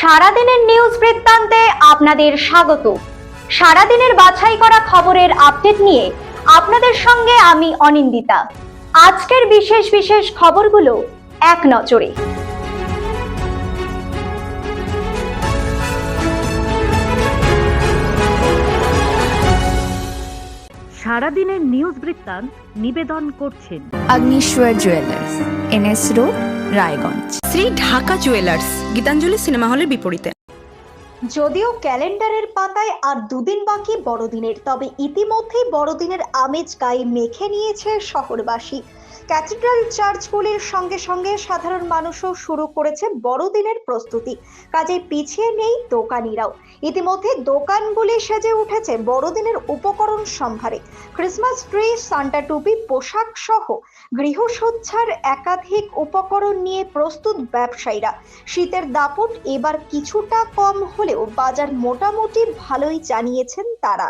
সারাদিনের নিউজ বৃত্তান্তে আপনাদের স্বাগত। সারাদিনের বাছাই করা খবরের আপডেট নিয়ে আপনাদের সঙ্গে আমি অনিন্দিতা। আজকের বিশেষ বিশেষ খবরগুলো এক নজরে। সারাদিনের নিউজ বৃত্তান্ত নিবেদন করছেন। Agnishwar jewellers NS road Raiganj. Shri Dhaka jewellers, Gitanjali cinema হলের বিপরীতে। যদিও ক্যালেন্ডারের পাতায় আর দুদিন বাকি বড়দিনের, তবে ইতিমধ্যেই বড়দিনের আমেজ গায়ে মেখে নিয়েছে শহরবাসী। ক্যাথিড্রাল চার্চগুলির সঙ্গে সঙ্গে সাধারণ মানুষও শুরু করেছে বড়দিনের প্রস্তুতি। কাজে পিছিয়ে নেই দোকানিরাও। ইতিমধ্যে দোকানগুলি সেজে উঠেছে বড়দিনের উপকরণ সম্ভারে। ক্রিসমাস ট্রি, সান্টা টুপি, পোশাক সহ গৃহসজ্জার একাধিক উপকরণ নিয়ে প্রস্তুত ব্যবসায়ীরা। শীতের দাপট এবার কিছুটা কম হলেও বাজার মোটামুটি ভালোই জানিয়েছেন তারা।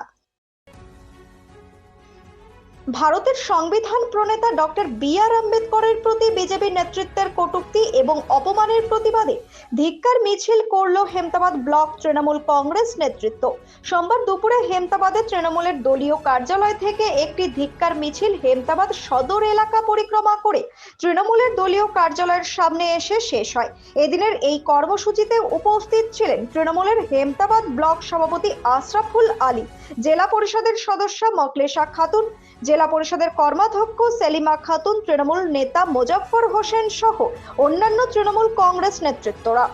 ভারতের সংবিধান প্রণেতা ডক্টর বি আর আম্বেদকরের প্রতি বিজেপি নেতৃত্বের কটূক্তি এবং অপমানের প্রতিবাদে ধিক্কার মিছিল করল হেমতাবাদ ব্লক তৃণমূল কংগ্রেস নেতৃত্ব। সোমবার দুপুরে হেমতাবাদে তৃণমূলের দলীয় কার্যালয় থেকে একটি ধিক্কার মিছিল হেমতাবাদ সদর এলাকা পরিক্রমা করে তৃণমূলের দলীয় কার্যালয়ের সামনে এসে শেষ হয়। এদিনের এই কর্মসূচিতে উপস্থিত ছিলেন তৃণমূলের হেমতাবাদ ব্লক সভাপতি আশরাফুল আলী, জেলা পরিষদের সদস্য মকলেশা খাতুন জেলা পরিষদের কর্মাধ্যক্ষ সেলিমা খাতুন তৃণমূল নেতা মোজাফফর হোসেন সহ অন্যান্য তৃণমূল কংগ্রেস নেতৃত্বরা।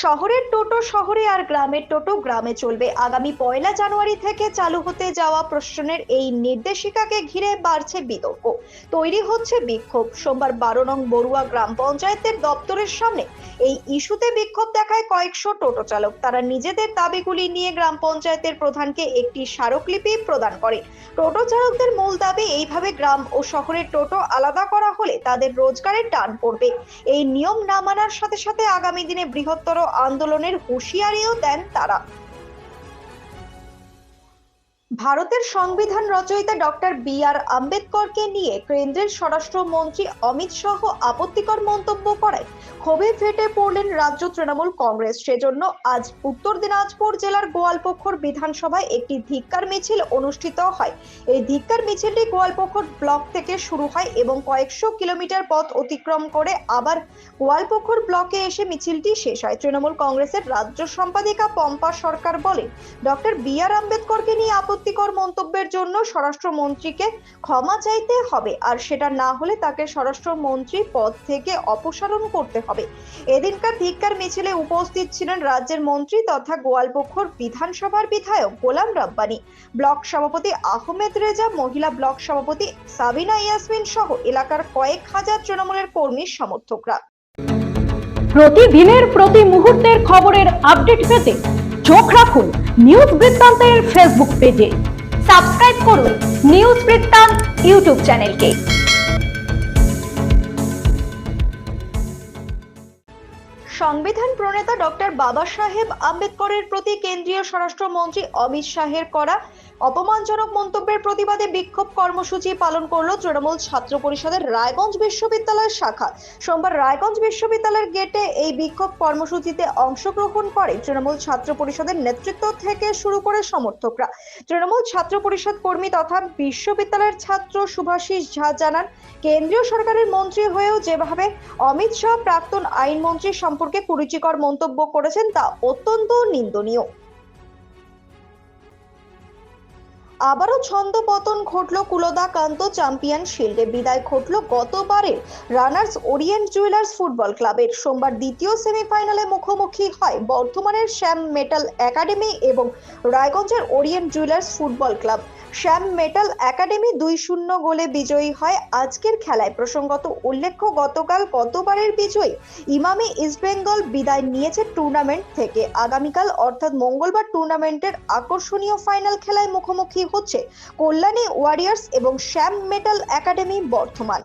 শহরের টোটো শহরে আর গ্রামের টোটো গ্রামে চলবে। আগামী পয়লা জানুয়ারি থেকে চালু হতে যাওয়া প্রশ্নের এই নির্দেশিকাকে ঘিরে বাড়ছে বিতর্ক। তৈরি হচ্ছে বিক্ষোভ। সোমবার বারো নং বড়ুয়া গ্রাম পঞ্চায়েতের দপ্তরের সামনে এই ইস্যুতে বিক্ষোভ দেখায় কয়েকশো টোটো চালক। তারা নিজেদের দাবিগুলি নিয়ে গ্রাম পঞ্চায়েতের প্রধানকে একটি স্মারকলিপি প্রদান করে। টোটো চালকদের মূল দাবি, এইভাবে গ্রাম ও শহরের টোটো আলাদা করা হলে তাদের রোজগারের টান পড়বে। এই নিয়ম না মানার সাথে সাথে আগামী দিনে বৃহত্তর আন্দোলনের হুঁশিয়ারিও দেন তারা। ভারতের সংবিধান রচয়িতা ডক্টর বি আর আম্বেদকরকে নিয়ে কেন্দ্রের স্বরাষ্ট্রমন্ত্রী অমিত শাহ আপত্তিকর মন্তব্য করায় ক্ষোভে ফেটে পড়লেন রাজ্য তৃণমূল কংগ্রেস। সেজন্য আজ উত্তর দিনাজপুর জেলার গোয়ালপক্ষর বিধানসভায় একটি ধিক্কার মিছিল অনুষ্ঠিত হয়। এই ধিক্কার মিছিলটি গোয়ালপক্ষর ব্লক থেকে শুরু হয় এবং কয়েকশো কিলোমিটার পথ অতিক্রম করে আবার গোয়ালপক্ষর ব্লকে এসে মিছিলটি শেষ হয়। তৃণমূল কংগ্রেসের রাজ্য সম্পাদিকা পম্পা সরকার বলেন, ডক্টর বি আর আম্বেদকরকে নিয়ে আপত্তিকর মন্তব্যের জন্য স্বরাষ্ট্রমন্ত্রীকে ক্ষমা চাইতে হবে, আর সেটা না হলে তাকে স্বরাষ্ট্রমন্ত্রী পদ থেকে অপসারণ করতে হবে। এদিনকার ধিক্কার মিছিলে উপস্থিত ছিলেন রাজ্যের মন্ত্রী তথা গোয়ালপক্ষর বিধানসভার বিধায়ক গোলাম রাব্বানি। ব্লক সভাপতি আহমেদ রেজা, মহিলা ব্লক সভাপতি সাবিনা ইয়াসমিন সহ এলাকার কয়েক হাজার তৃণমূলের কর্মী সমর্থকরা। প্রতিদিনের প্রতি মুহূর্তের খবরের আপডেট পেতে চোখ রাখুন নিউজ বৃত্তান্তের ফেসবুক পেজে। সাবস্ক্রাইব করুন নিউজ বৃত্তান্ত ইউটিউব চ্যানেলকে। সংবিধান প্রণেতা ডক্টর বাবা সাহেব আম্বেদকরের প্রতি কেন্দ্রীয় স্বরাষ্ট্রমন্ত্রী অমিত শাহের করা অপমানজনক মন্তব্যের প্রতিবাদে বিক্ষোভ কর্মসূচি পালন করল তৃণমূল ছাত্র পরিষদের রায়গঞ্জ বিশ্ববিদ্যালয়ের শাখা। সোমবার রায়গঞ্জ বিশ্ববিদ্যালয়ের গেটে এই বিক্ষোভ কর্মসূচিতে অংশগ্রহণ করে তৃণমূল ছাত্র পরিষদের নেতৃত্ব থেকে শুরু করে সমর্থকরা। তৃণমূল ছাত্র পরিষদ কর্মী তথা বিশ্ববিদ্যালয়ের ছাত্র সুভাষিস ঝা জানান, কেন্দ্রীয় সরকারের মন্ত্রী হয়েও যেভাবে অমিত শাহ প্রাক্তন আইনমন্ত্রী সম্পর্কে কুরুচিকর মন্তব্য করেছেন তা অত্যন্ত নিন্দনীয়। আবারও ছন্দ পতন ঘটল কুলদা কান্ত চ্যাম্পিয়ন শিল্ডে। বিদায় ঘটল গতবারের রানার্স ওরিয়েন্ট জুয়েলার্স ফুটবল ক্লাবের। সোমবার দ্বিতীয় সেমিফাইনালে মুখোমুখি হয় বর্ধমানের শ্যাম মেটাল একাডেমি এবং রায়গঞ্জের Orient jewellers football club. Shyam metal academy দুই শূন্য গোলে বিজয়ী হয় আজকের খেলায়। প্রসঙ্গত উল্লেখ্য, গতকাল গতবারের বিজয়ী ইমামি ইস্টবেঙ্গল বিদায় নিয়েছে টুর্নামেন্ট থেকে। আগামীকাল অর্থাৎ মঙ্গলবার টুর্নামেন্টের আকর্ষণীয় ফাইনাল খেলায় মুখোমুখি হচ্ছে কল্যাণী ওয়ারিয়ার্স এবং শ্যাম মেটাল একাডেমি বর্ধমান।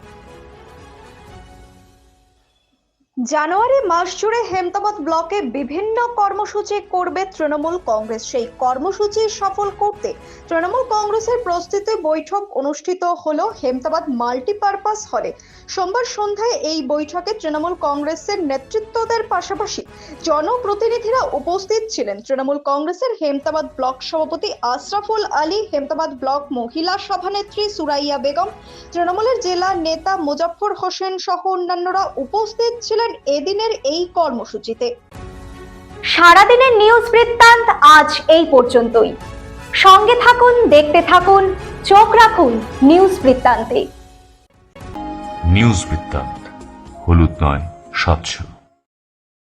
জানুয়ারি মাস জুড়ে হেমতাবাদ ব্লকে বিভিন্ন কর্মসূচি করবে তৃণমূল কংগ্রেস। সেই কর্মসূচি সফল করতে তৃণমূল কংগ্রেসের প্রস্তুতি বৈঠক অনুষ্ঠিত হলো হেমতাবাদ মাল্টিপারপাস হলে। সোমবার সন্ধ্যায় এই বৈঠকে তৃণমূল কংগ্রেসের নেতৃত্বদের পাশাপাশি জনপ্রতিনিধিরা উপস্থিত ছিলেন। তৃণমূল কংগ্রেসের হেমতাবাদ ব্লক সভাপতি আশরাফুল আলী, হেমতাবাদ ব্লক মহিলা সভানেত্রী সুরাইয়া বেগম, তৃণমূলের জেলা নেতা মুজাফফর হোসেন সহ অন্যান্যরা উপস্থিত ছিলেন। এদিনের এই কর্মসূচিতে। সারাদিনের নিউজ বৃত্তান্ত আজ এই পর্যন্তই। সঙ্গে থাকুন দেখতে থাকুন চোখ রাখুন নিউজ বৃত্তান্তে। নিউজ বৃত্তান্ত হলুদ নয় স্বচ্ছ